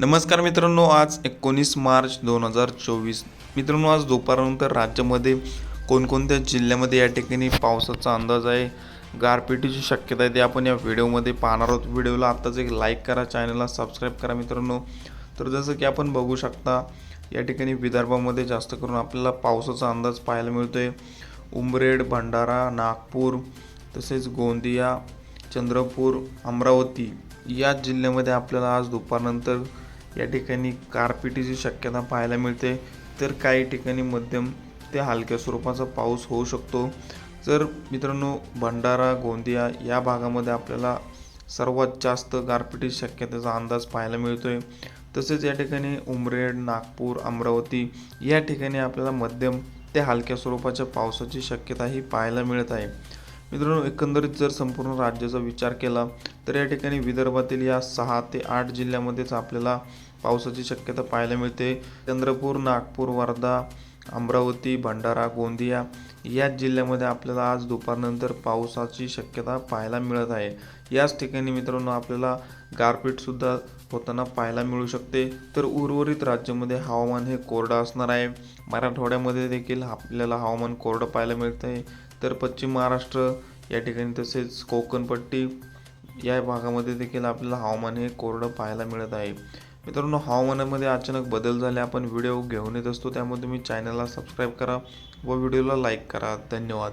नमस्कार मित्रांनो आज एकोणीस मार्च दोन हजार चोवीस. मित्रांनो आज दुपारनंतर राज्यामध्ये कोणकोणत्या जिल्ह्यामध्ये या ठिकाणी पावसाचा अंदाज आहे? गारपिटीची शक्यता आहे ते आपण या व्हिडिओमध्ये पाहणार आहोत. व्हिडिओला आत्ताच एक लाईक करा चॅनलला सबस्क्राईब करा मित्रांनो. तर जसं की आपण बघू शकता या ठिकाणी विदर्भामध्ये जास्त करून आपल्याला पावसाचा अंदाज पाहायला मिळतोय. उमरेड भंडारा नागपूर तसेच गोंदिया चंद्रपूर अमरावती या जिल्ह्यामध्ये आपल्याला आज दुपारनंतर या ठिकाणी गारपिटीची शक्यता पाहायला मिळते. तर काही ठिकाणी मध्यम ते हलक्या स्वरूपाचा पाऊस होऊ शकतो. तर मित्रांनो भंडारा गोंदिया या भागामध्ये आपल्याला सर्वात जास्त गारपिटी शक्यतेचा अंदाज पाहायला मिळतोय. तसेच या ठिकाणी उमरेड नागपूर अमरावती या ठिकाणी आपल्याला मध्यम ते हलक्या स्वरूपाच्या पावसाची शक्यताही पाहायला मिळत आहे. मित्रांनो एकंदरीत जर संपूर्ण राज्याचा विचार केला तर या ठिकाणी विदर्भातील या सहा ते आठ जिल्ह्यामध्येच आपल्याला पावसाची शक्यता पाहायला मिळते. चंद्रपूर नागपूर वर्धा अमरावती भंडारा गोंदिया याच जिल्ह्यामध्ये आपल्याला आज दुपारनंतर पावसाची शक्यता पाहायला मिळत आहे. याच ठिकाणी मित्रांनो आपल्याला गारपीटसुद्धा होताना पाहायला मिळू शकते. तर उर्वरित राज्यामध्ये हवामान हे कोरडं असणार आहे. मराठवाड्यामध्ये देखील आपल्याला हवामान कोरडं पाहायला मिळतं आहे तर पश्चिम महाराष्ट्र या ठिकाणी तसेच कोकणपट्टी या भागामध्ये देखील आपल्याला हवामान हे कोरडं पाहायला मिळत आहे. मित्रांनो हवामानामध्ये अचानक बदल झाले आपण व्हिडिओ घेऊन येत असतो. त्यामुळे तुम्ही चॅनलला सबस्क्राईब करा व व्हिडिओला लाईक करा. धन्यवाद.